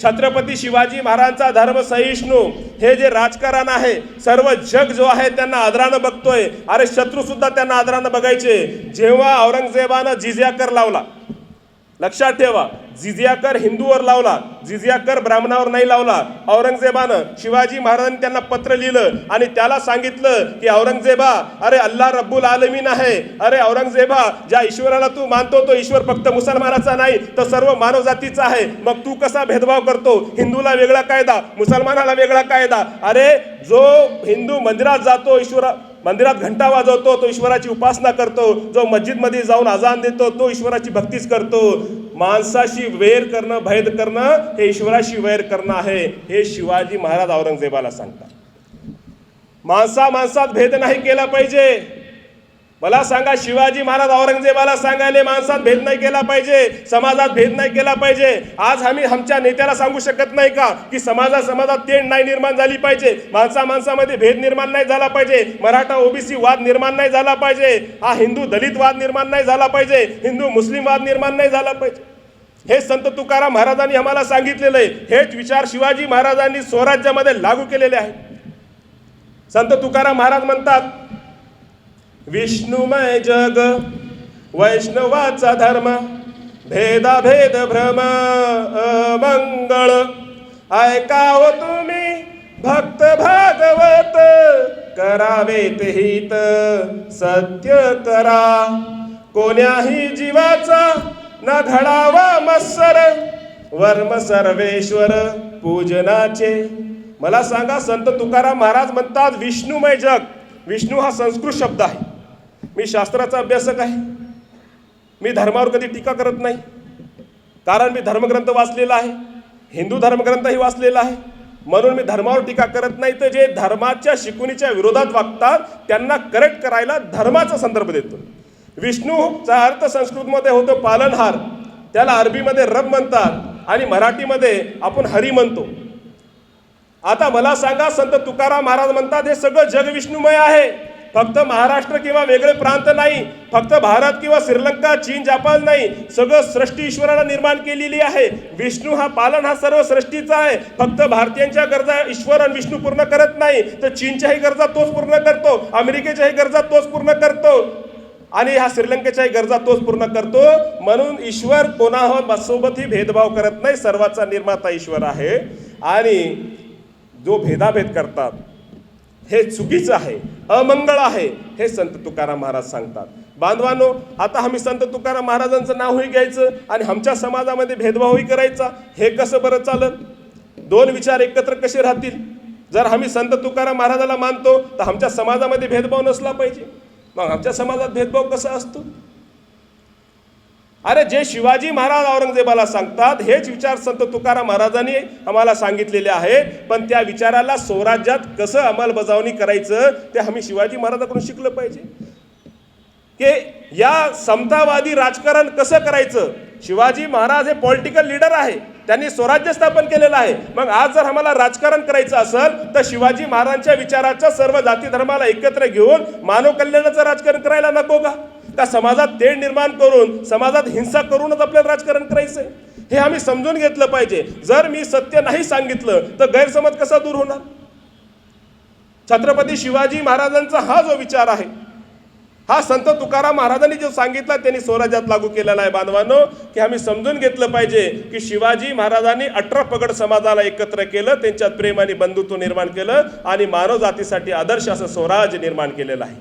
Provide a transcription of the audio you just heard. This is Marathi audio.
छत्रपती शिवाजी महाराजांचा धर्म सहिष्णू. हे जे राजकारण आहे सर्व जग जो आहे त्यांना आदरानं बघतोय. अरे शत्रू सुद्धा त्यांना आदरानं बघायचे. जेव्हा औरंगजेबानं जिजिया कर लावला लक्षात ठेवा जिजिया कर हिंदूवर लावला जिजिया कर ब्राह्मणावर नाही लावला. औरंगजेबानं शिवाजी महाराजांनी त्यांना पत्र लिहिलं आणि त्याला सांगितलं की औरंगजेबा अरे अल्ला रब्बुल आलमीन आहे. अरे औरंगजेबा ज्या ईश्वराला तू मानतो तो ईश्वर फक्त मुसलमानाचा नाही तर सर्व मानव जातीचा आहे. मग तू कसा भेदभाव करतो? हिंदूला वेगळा कायदा मुसलमानाला वेगळा कायदा. अरे जो हिंदू मंदिरात जातो ईश्वरा मंदिरात घंटा वाजवतो तो ईश्वराची उपासना करतो जो मस्जिदमध्ये जाऊन आजान देतो तो ईश्वराची भक्तीच करतो. माणसाशी वैर करणं भैद करणं हे ईश्वराशी वैर करणं आहे हे शिवाजी महाराज औरंगजेबाला सांगतात. माणसा माणसात भेद नाही केला पाहिजे. मला सांगा शिवाजी महाराज औरंगजेबाला सांगायले माणसात भेद नाही केला पाहिजे समाजात भेद नाही केला पाहिजे. आज आम्ही आमच्या नेत्याला सांगू शकत नाही का की समाजा समाजात तेढ नाही निर्माण झाली पाहिजे. माणसा माणसामध्ये भेद निर्माण नाही झाला पाहिजे. मराठा ओबीसी वाद निर्माण नाही झाला पाहिजे. हा हिंदू दलित वाद निर्माण नाही झाला पाहिजे. हिंदू मुस्लिम वाद निर्माण नाही झाला पाहिजे. हे संत तुकाराम महाराजांनी आम्हाला सांगितलेलं आहे. हेच विचार शिवाजी महाराजांनी स्वराज्यामध्ये लागू केलेले आहेत. संत तुकाराम महाराज म्हणतात विष्णुमय जग वैष्णवाचा धर्म भेदाभेद भ्रम मंगळ ऐकाव तुम्ही भक्त भागवत करावेत हित सत्य करा. कोण्याही जीवाचा न घडावा मत्सर वर्म सर्वेश्वर पूजनाचे. मला सांगा संत तुकाराम महाराज म्हणतात विष्णुमय जग विष्णू हा संस्कृत शब्द आहे. मी शास्त्राचा अभ्यासक आहे. मी धर्मावर कधी टीका करत नाही. कारण मी धर्मग्रंथ वाचलेला आहे. हिंदू धर्मग्रंथही वाचलेला आहे. म्हणून मी धर्मावर टीका करत नाही. तर जे धर्माच्या शिकवणीच्या विरोधात वागतात त्यांना करेक्ट करायला धर्माचा संदर्भ देतो. विष्णूचा अर्थ संस्कृतमध्ये होतो पालनहार. त्याला अरबीमध्ये रब म्हणतात आणि मराठीमध्ये आपण हरी म्हणतो. आता मला सांगा संत तुकाराम महाराज म्हणतात हे सगळं जग विष्णुमय आहे. फक्त महाराष्ट्र किंवा वेगळे प्रांत नाही फक्त भारत किंवा श्रीलंका चीन जपान नाही सगळं सृष्टी ईश्वरानं निर्माण केलेली आहे. विष्णू हा पालन हा सर्व सृष्टीचा आहे. फक्त भारतीयांच्या गरजा ईश्वर आणि विष्णू पूर्ण करत नाही तर चीनच्याही गरजा तोच पूर्ण करतो अमेरिकेच्याही गरजा तोच पूर्ण करतो. आणि ह्या श्रीलंकेच्याही गरजा तोच पूर्ण करतो. म्हणून ईश्वर कोणासोबतही भेदभाव करत नाही सर्वाचा निर्माता ईश्वर आहे. आणि जो भेदाभेद करतात हे चुकीचं आहे अमंगळ आहे हे संत तुकाराम महाराज सांगतात. बांधवानो आता आम्ही संत तुकाराम महाराजांचं नावही घ्यायचं आणि आमच्या समाजामध्ये भेदभावही करायचा हे कसं बरं चालत दोन विचार एकत्र कसे राहतील? जर आम्ही संत तुकाराम महाराजाला मानतो तर आमच्या समाजामध्ये भेदभाव नसला पाहिजे. मग आमच्या समाजात भेदभाव कसा असतो? अरे जे शिवाजी महाराज औरंगजेबाला सांगतात हेच विचार संत तुकाराम महाराजांनी आम्हाला सांगितलेले आहे पण त्या विचाराला स्वराज्यात कसं अंमलबजावणी करायचं ते आम्ही शिवाजी महाराजाकडून शिकलं पाहिजे. की या समतावादी राजकारण कसं करायचं? शिवाजी महाराज हे पॉलिटिकल लीडर आहे. त्यांनी स्वराज्य स्थापन केलेलं आहे. मग आज जर आम्हाला राजकारण करायचं असेल तर शिवाजी महाराजांच्या विचाराच्या सर्व जाती धर्माला एकत्र घेऊन मानव कल्याणाचं राजकारण करायला नको का? का समाजात तेढ निर्माण करून समाजात हिंसा करूनच आपल्याला राजकारण करायचं आहे हे आम्ही समजून घेतलं पाहिजे. जर मी सत्य नाही सांगितलं तर गैरसमज कसा दूर होणार? छत्रपती शिवाजी महाराजांचा हा जो विचार आहे हा संत तुकाराम महाराजांनी जो सांगितला त्यांनी स्वराज्यात लागू केलेला आहे. बांधवांनो की आम्ही समजून घेतलं पाहिजे की शिवाजी महाराजांनी अठरा पगड समाजाला एकत्र केलं त्यांच्यात प्रेम आणि बंधुत्व निर्माण केलं आणि मानव जातीसाठी आदर्श असं स्वराज्य निर्माण केलेलं आहे.